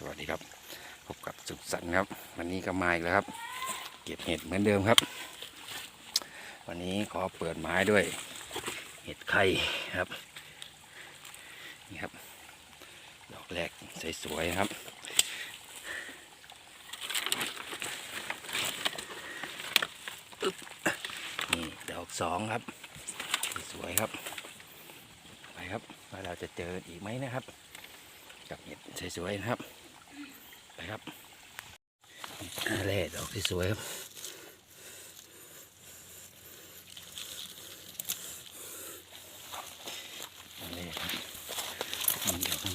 สวัสดีครับ พบกับสุขสันต์ครับ วันนี้ก็มาอีกแล้วครับ เก็บเห็ดเหมือนเดิมครับ วันนี้ขอเปิดไม้ด้วย เห็ดไข่ครับนี่ครับ ดอกแรกสวยๆครับนี่ดอกสองครับ สวยครับ ไปครับว่าเราจะเจออีกไหมนะครับกับเห็ดสวยๆนะครับ ไปครับอะไรดอกที่สวยครับ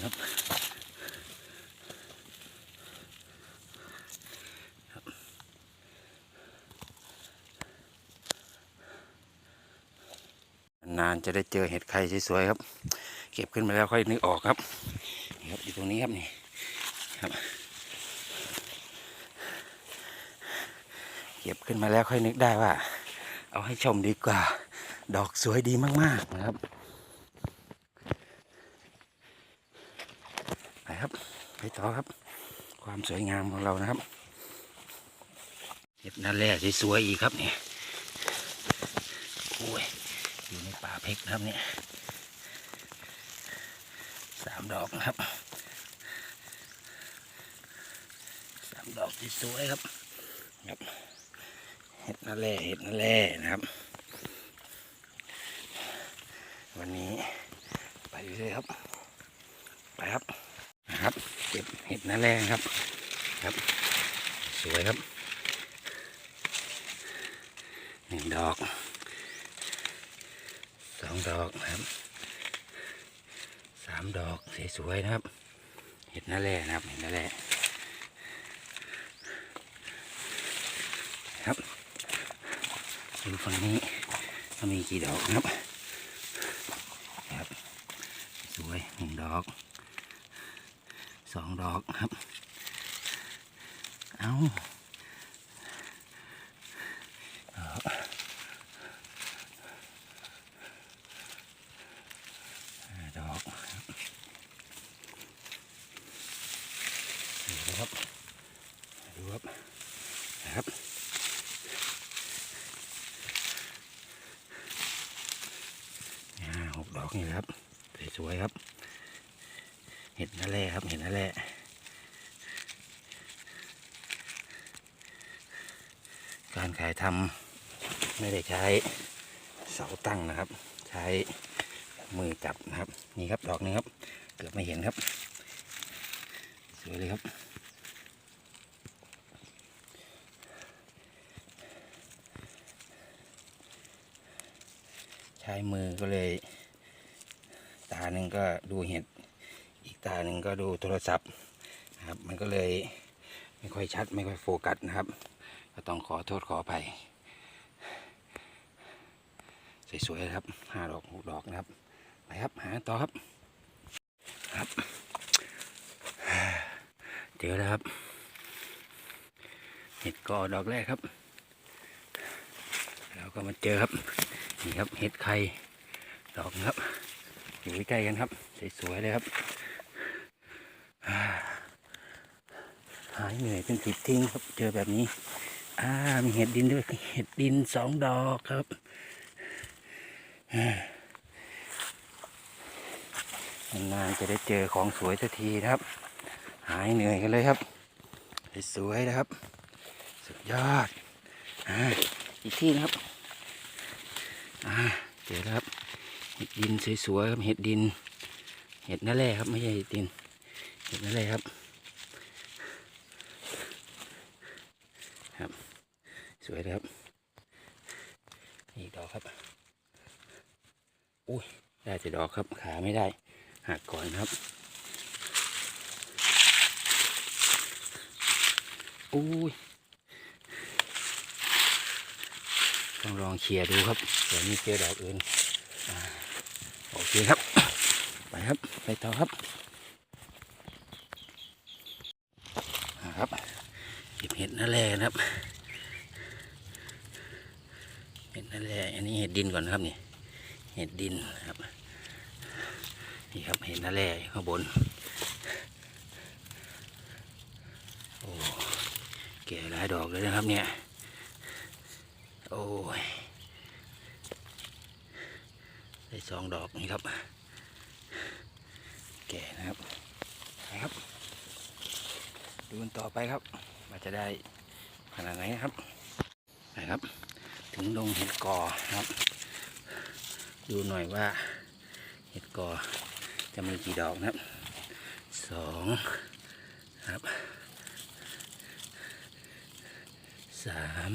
ครับนานจะได้เจอเห็ดไข่สวยๆครับ เก็บขึ้นมาแล้วค่อยนึกออกครับครับอยู่ตรงนี้ครับนี่ครับ เก็บขึ้นมาแล้วค่อยนึกได้ว่า เอาให้ชมดีกว่า ดอกสวยดีมากๆนะครับไปครับไปต่อครับ ความสวยงามของเรานะครับเห็ดนั่นแหละสวยๆอีกครับนี่โอ้ยอยู่ในป่าเพกนะครับเนี่ยสามดอกนะครับสามดอกสวยครับครับ เห็ดนั่นและเห็ดนั่นและนะครับ วันนี้ไปเลยครับ ไปครับนะครับเก็บเห็ดนั่นและครับครับ สวยครับหนึ่งดอกสองดอกนะครับสามดอกสวยๆนะครับ เห็ดนั่นและนะครับเห็ดนั่นและครั ดูฝั่งนี้ก็มีกี่ดอกครับครับ สวยหนึ่งดอกสองดอกครับ เอาเอาห้าดอกครับดูครับดูครับนะครับ ห้าหกดอก นี่ครับสวยครับ เห็ดนั่นแหละครับเห็ดนั่นแหละการขายทำไม่ได้ใช้เสาตั้งนะครับ ใช้มือจับนะครับ นี่ครับดอกหนึงครับ เกือบไม่เห็นครับ สวยเลยครับใช้มือก็เลย หนึ่งก็ดูเห็ด อีกตาหนึ่งก็ดูโทรศัพท์นะครับ มันก็เลยไม่ค่อยชัดไม่ค่อยโฟกัสนะครับ ก็ต้องขอโทษขออภัยสวยๆครับห้าดอกหกดอกนะครับ ไปครับหาต่อครับครับ เจอแล้วครับเห็ดกอดอกแรกครับแล้วก็มาเจอครับนี่ครับเห็ดไข่ดอกนะครับ อยู่ใกล้กันครับ สวยๆเลยครับหายเหนื่อยเป็นผิดทิ้งครับเจอแบบนี้อ่ามีเห็ดดินด้วยเห็ดดินสองดอกครับนานๆจะได้เจอของสวยสักทีนะครับ หายเหนื่อยกันเลยครับ สวยๆนะครับ สุดยอดออีกที่นะครับเจอแล้วครับ ห็ดดินสวยๆครับเห็ดดิน เห็ดนั่นแหละครับไม่ใช่เห็ดดิน เห็ดนั่นแหละครับ ครับ สวยครับ อีกดอกครับ อุ้ยได้แต่ดอกครับขาไม่ได้หักก่อนครับอุ้ยต้องลองเคลียร์ดูครับเดี๋ยวมีเจอดอกอื่น เคครับ ไปครับ ไปต่อครับครับเก็บเห็ดนั่นแหละนะครับ เห็ดนั่นแหละอันนี้เห็ดดินก่อนนะครับนี่ เห็ดดินครับ นี่ครับเห็ดนั่นแหละข้างบน โอ้ แก่หลายดอกเลยนะครับเนี่ย โอ้ย ได้สองดอกนี่ครับ แก่นะครับไปครับ ดูกันต่อไปครับว่าจะได้ขนาดไหนครับไปครับ ถึงดงเห็ดกอครับ ดูหน่อยว่าเห็ดกอจะมีกี่ดอกนะครับสองครับสาม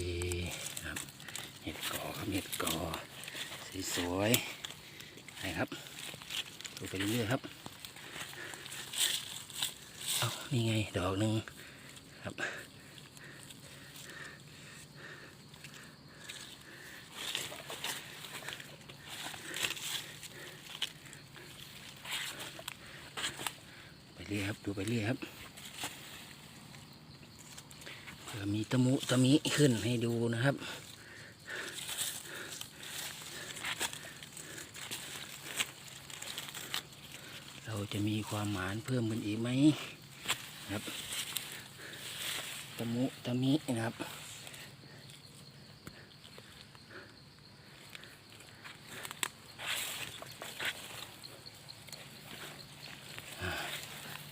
ีครับเห็ดกอครับเห็ดกอสีสวยๆนะครับดูไปเรื่อยๆครับเอานี่ไงดอกหนึ่งครับไปเรื่อยครับดูไปเรื่อยครับ มีตะมุตะมิขึ้นให้ดูนะครับ เราจะมีความหมานเพิ่มขึ้นอีกไหมครับตะมุตะมินะครับ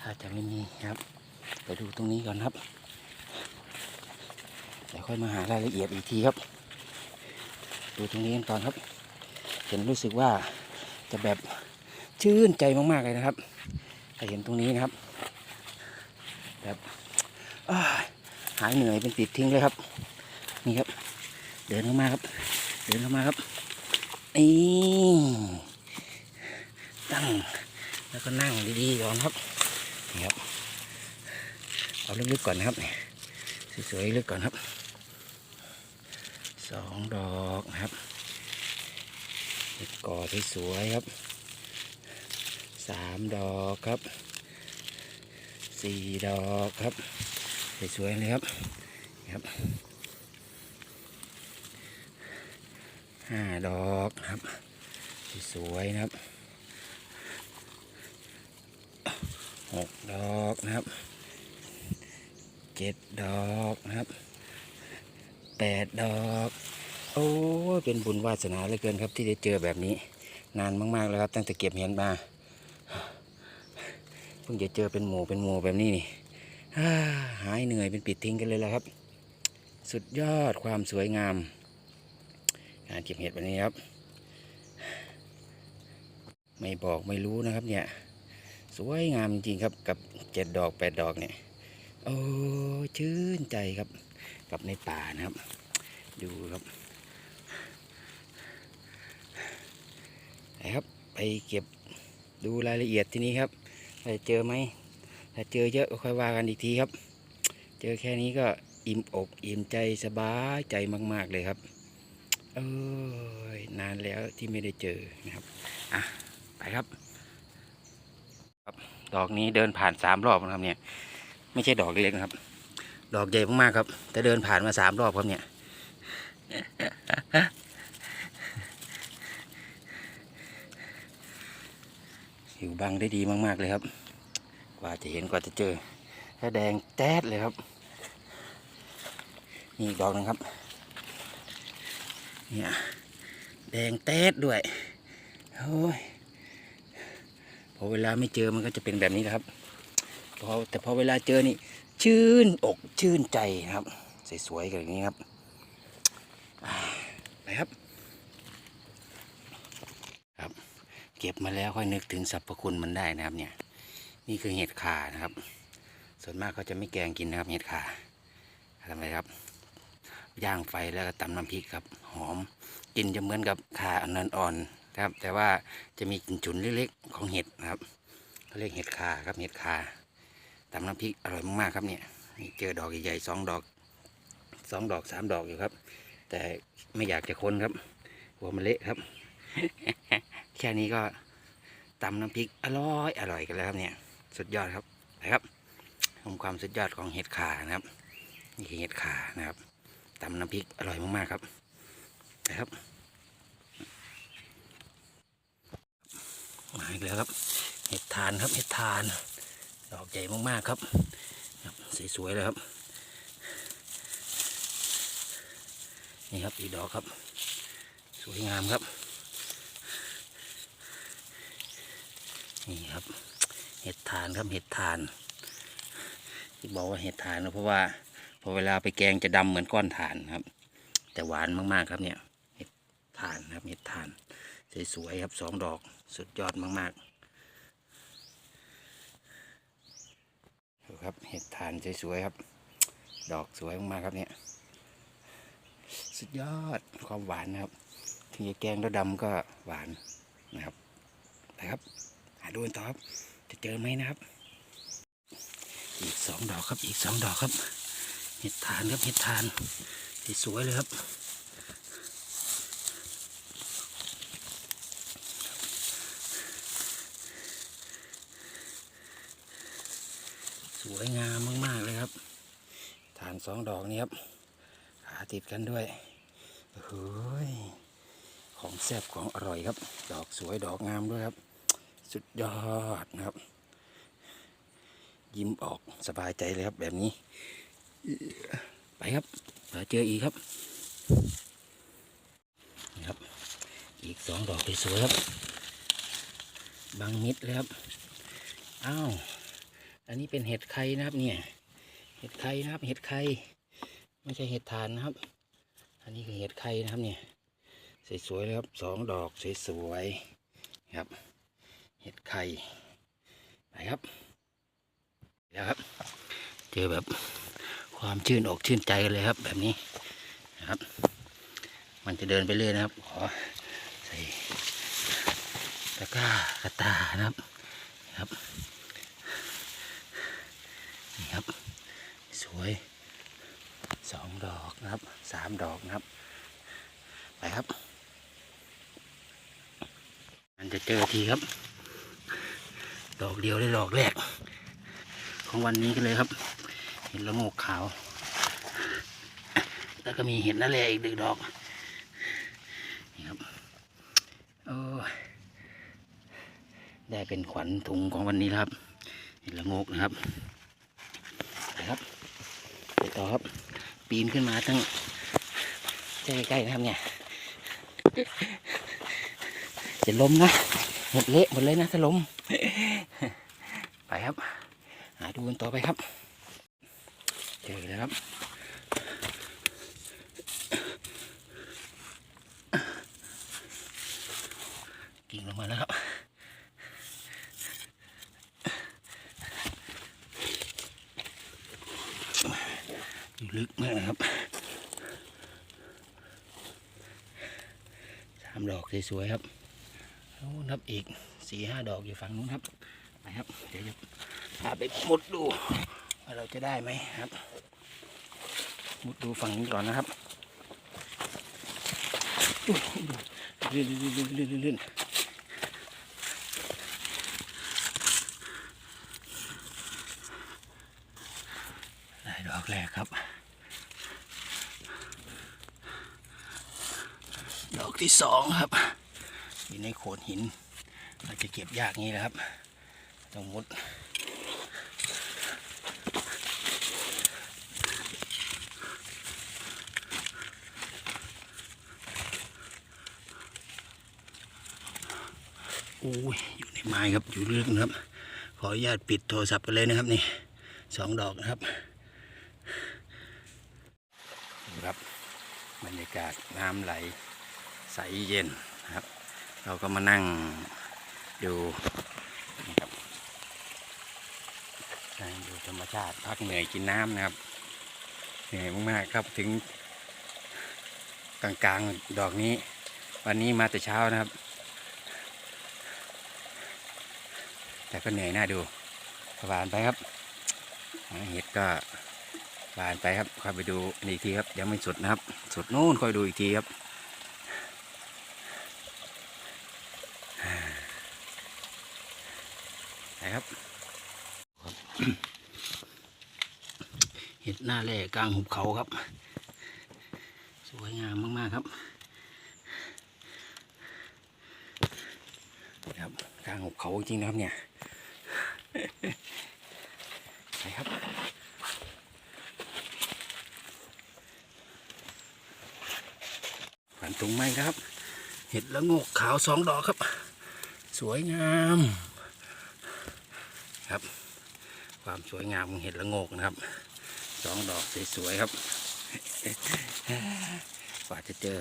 ถ้าจะไม่มีครับ ไปดูตรงนี้ก่อนครับ ดี๋ยวค่อยมาหารายละเอียดอีกทีครับ ดูตรงนี้กันก่อนครับ เห็นรู้สึกว่าจะแบบชื่นใจมากๆเลยนะครับถ้าเห็นตรงนี้นะครับ แบบหายเหนื่อยเป็นปิดทิ้งเลยครับ นี่ครับ เดินเข้ามาครับ เดินเข้ามาครับนี่ตั้งแล้วก็นั่งดีๆก่อนครับนี่ครับเอาลึกๆก่อนนะครับนี่สวยๆลึกก่อนครับ สองดอกครับเห็ดก่อสวยครับสามดอกครับสี่ดอกครับสวยๆเลยครับครับห้าดอกครับสวยนะครับหกดอกนะครับเจ็ดดอกนะครับ แปดดอก โอ้เป็นบุญวาสนาเหลือเกินครับ ที่ได้เจอแบบนี้ นานมาก ๆ แล้วครับ ตั้งแต่เก็บเห็นมาเพิ่งจะเจอเป็นหมูเป็นหมูแบบนี้นี่หายเหนื่อยเป็นปิดทิ้งกันเลยแล้วครับ สุดยอดความสวยงาม การเก็บเห็ดแบบนี้ครับ ไม่บอกไม่รู้นะครับ เนี่ย สวยงามจริงครับกับเจ็ดดอกแปดดอกเนี่ย โอ้ชื่นใจครับ กับในป่านะครับ ดูครับไปครับ ไปเก็บดูรายละเอียดที่นี้ครับถ้าเจอไหมถ้าเจอเยอะก็ค่อยว่ากันอีกทีครับ เจอแค่นี้ก็อิ่มอกอิ่มใจสบายใจมาก ๆ เลยครับเอ้ยนานแล้วที่ไม่ได้เจอนะครับอะไปครับดอกนี้เดินผ่านสามรอบนะครับเนี่ย ไม่ใช่ดอกเล็กนะครับ ดอกใหญ่มากๆครับ แต่เดินผ่านมาสามรอบครับเนี่ยอยู่บังได้ดีมาก ๆ เลยครับ กว่าจะเห็นกว่าจะเจอถ้าแดงแต๊ดเลยครับ นี่อีกดอกนึงครับ เนี่ยแดงแต๊ดด้วยโอ้ยพอเวลาไม่เจอมันก็จะเป็นแบบนี้นะครับพอแต่พอเวลาเจอนี่ ชื่นอกชื่นใจนะครับ สวยๆกันอย่างนี้ครับไปครับ ครับ เก็บมาแล้วค่อยนึกถึงสรรพคุณมันได้นะครับ เนี่ย นี่คือเห็ดขานะครับ ส่วนมากเขาจะไม่แกงกินนะครับ เห็ดข่าทำไมครับ ย่างไฟแล้วก็ตำน้ำพริกครับ หอมกลินจะเหมือนกับข่าอ่อนๆนะครับ แต่ว่าจะมีกลิ่นฉุนเล็กๆของเห็ดนะครับเขาเรียกเห็ดข่าครับเห็ดข่า ตำน้ำพริกอร่อยมากๆครับเนี่ยนี่เจอดอกใหญ่ๆสองดอกสองดอกสามดอกอยู่ครับ แต่ไม่อยากจะคนครับหัวมันเละครับ แค่นี้ก็ตำน้ำพริกอร่อยอร่อยกันแล้วครับเนี่ย สุดยอดครับนะครับของความสุดยอดของเห็ดขานะครับนี่คือเห็ดขานะครับตำน้ำพริกอร่อยมากๆครับนะครับมาอีกแล้วครับ เห็ดทานครับเห็ดทาน ดอกใหญ่มากๆครับสวยๆเลยครับ นี่ครับอีกดอกครับ สวยงามครับ นี่ครับ เห็ดทานครับเห็ดทาน ที่บอกว่าเห็ดทานนะเพราะว่าพอเวลาไปแกงจะดำเหมือนก้อนถ่านครับ แต่หวานมากๆครับเนี่ยเห็ดทานครับเห็ดทาน สวยๆครับสองดอกสุดยอดมากๆ ครับ เห็ดทานสวยๆครับ ดอกสวยมากๆครับเนี่ย สุดยอดความหวานนะครับถึงจะแกงแล้วดำก็หวานนะครับนะครับหาดูกันต่อครับ จะเจอไหมนะครับ อีกสองดอกครับ อีกสองดอกครับ เห็ดทานครับ เห็ดทานสวยเลยครับ วยงามมาก ๆ เลยครับทานสองดอกนี้ครับขาติดกันด้วยเฮ้ยของแซ่บของอร่อยครับ ดอกสวยดอกงามด้วยครับ สุดยอดนะครับ ยิ้มออกสบายใจเลยครับแบบนี้ ไปครับเดี๋ยวเจออีกครับนี่ครับ อีกสองดอกสวยครับ บางมิดเลยครับ อ้าว อันนี้เป็นเห็ดไข่นะครับเนี่ย เห็ดไข่นะครับ เห็ดไข่ไม่ใช่เห็ดทานนะครับ อันนี้คือเห็ดไข่นะครับเนี่ยสวยๆเลยครับสองดอกสวยๆครับ เห็ดไข่ไปครับแล้วครับ เจอแบบความชื่นอกชื่นใจเลยครับ แบบนี้นะครับ มันจะเดินไปเรื่อยนะครับขอใส่ตะกร้ากระตานะครับครับ นี่ครับ สวยสองดอกนะครับสามดอกนะครับ ไปครับ มันจะเจอทีครับ ดอกเดียวได้ดอกแรก ของวันนี้กันเลยครับ เห็นละโงกขาว แล้วก็มีเห็ดละแลอีกหนึ่งดอกนี่ครับโอ้ได้เป็นขวัญถุงของวันนี้ครับ เห็ดละโงกนะครับ ต่อครับ ปีนขึ้นมาตั้งใกล้ๆนะครับเนี่ย จะล้มนะ หมดเละหมดเลยนะถ้าล้ม ไปครับ หาดูกันต่อไปครับ เจอแล้วครับกิ่งลงมาแล้วครับ ลึกมากครับสามดอกสวยๆครับนู้นครับอีกสี่ห้าดอกอยู่ฝั่งนู้นครับไปครับ เดี๋ยวจะพาไปมุดดูว่าเราจะได้ไหมครับ มุดดูฝั่งนี้ก่อนนะครับอุ๊ยลื่นลื่นลื่นลื่นลื่นลื่นได้ดอกแรกครับ ดอก ที่สองครับ อยู่ในโขดหิน เราจะเก็บยากงี้นะครับ ต้องมุดโอ้ยอยู่ในไม้ครับ อยู่ลึกนะครับ ขออนุญาตปิดโทรศัพท์กันเลยนะครับนี่สองดอกนะครับดูครับ บรรยากาศน้ำไหล ใสเย็นนะครับ เราก็มานั่งดูนี่ครับนั่งดูธรรมชาติพักเหนื่อยกินน้ำนะครับเหนื่อยมากๆครับถึงกลางๆดอกนี้ วันนี้มาแต่เช้านะครับ แต่ก็เหนื่อยน่าดูหวานไปครับเห็ดก็หวานไปครับค่อยไปดูอันนี้อีกทีครับยังไม่สุดนะครับ สุดนู่นค่อยดูอีกทีครับ นะ ครับ เห็ดหน้าแร่กลางหุบเขาครับ สวยงามมากๆครับครับกลางหุบเขาจริงๆนะครับเนี่ยไปครับฝันตรงไม้ครับ เห็ดละโงกขาวสองดอกครับ สวยงาม ครับ ความสวยงามของเห็ดละโงกนะครับสองดอกสวยๆครับกว่าจะเจอ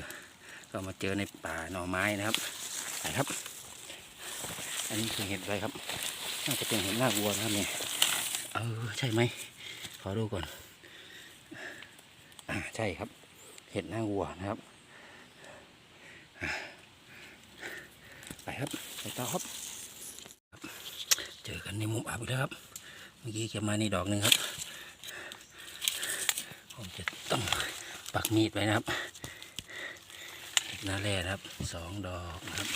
ก็มาเจอในป่าหน่อไม้นะครับไปครับ อันนี้คือเห็ดอะไรครับน่าจะเป็นเห็ดหน้าวัวนะครับเนี่ยเออใช่ไหมขอดูก่อนอ่าใช่ครับ เห็ดหน้าวัวนะครับไปครับไปต่อครับ จอกันในมุมอับอีกแล้วครับ เมื่อกี้เก็บมานี่ดอกหนึ่งครับ ผมจะต้องปักมีดไว้นะครับหน้าแร่ครับสองดอกนะครับ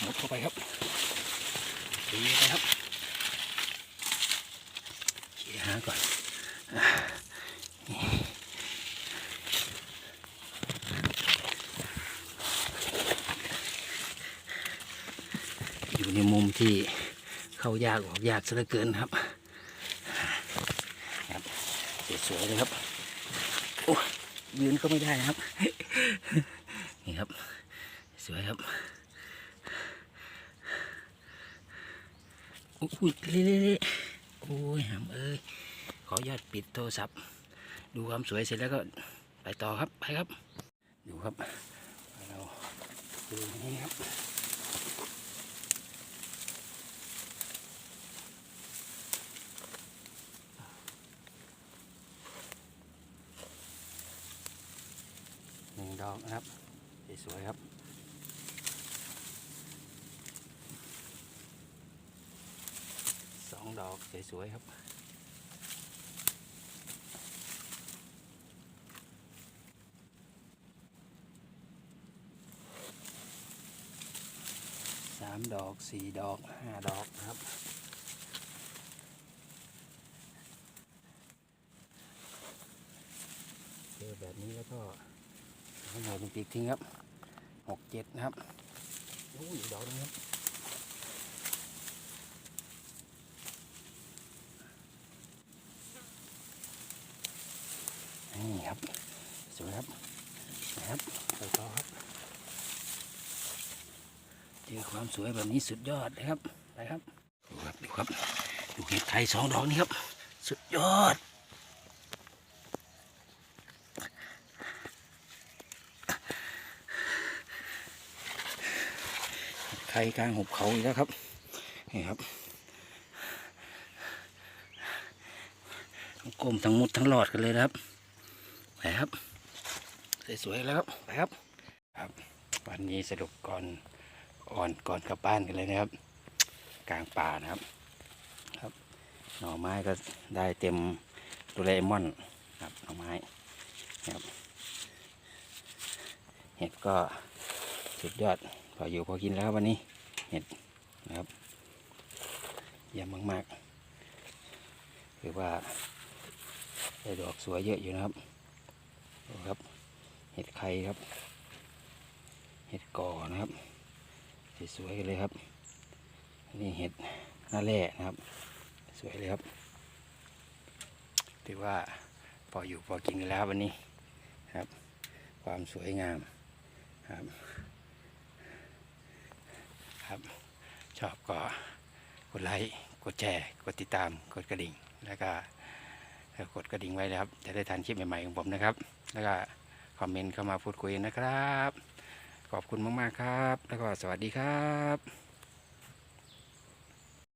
หมดเข้าไปครับตีไปครับเขี่ยหาก่อนอยู่ในมุมที่ เข้ายากออกยากซะเหลือเกินครับครับสวยๆเลยครับโอ้ยืนก็ไม่ได้นะครับนี่ครับ สวยครับอุ้ยเละๆโอ้ยหำเอ้ยขออนุญาตปิดโทรศัพท์ ดูความสวยเสร็จแล้วก็ไปต่อครับไปครับ ดูครับเราดูนี่ครับ ดอกนะครับ สวยครับสองดอกสวยๆครับ สามดอกสี่ดอกห้าดอกครับเจอแบบนี้แล้วก็ เอาหน่อยเป็นปีกทิ้งครับหกเจ็ดนะครับโอ้ยอีกดอกนึงครับนี่ครับสวยครับนะครับไปต่อครับเจอความสวยแบบนี้สุดยอดเลยครับไปครับดูครับดูครับดูเห็ดไข่สองดอกนี้ครับ สุดยอด ไข่กลางหุบเขาอีกแล้วครับ นี่ครับทั้งกลมทั้งมุดทั้งหลอดกันเลยนะครับ ไปครับ สวยๆแล้วครับ ไปครับ ครับ วันนี้สรุปก่อนอ่อนก่อนกลับบ้านกันเลยนะครับ กลางป่านะครับ ครับ หน่อไม้ก็ได้เต็มตัวเลมอนครับ หน่อไม้ครับ เห็ดก็สุดยอด พออยู่พอกินแล้วครับวันนี้เห็ดนะครับเยี่ยมมากๆคือว่าได้ดอกสวยเยอะอยู่นะครับดูครับเห็ดไข่ครับ เห็ดก่อนะครับสวยๆเลยครับนี่เห็ดหน้าแร่นะครับ สวยเลยครับถือว่าพออยู่พอกินแล้ววันนี้ครับ ความสวยงามครับ ครับ ชอบก็กดไลค์กดแชร์ กดติดตาม กดกระดิ่ง แล้วก็กดกระดิ่งไว้นะครับ จะได้ทันคลิปใหม่ๆของผมนะครับ แล้วก็คอมเมนต์เข้ามาพูดคุยนะครับ ขอบคุณมากๆครับ แล้วก็สวัสดีครับ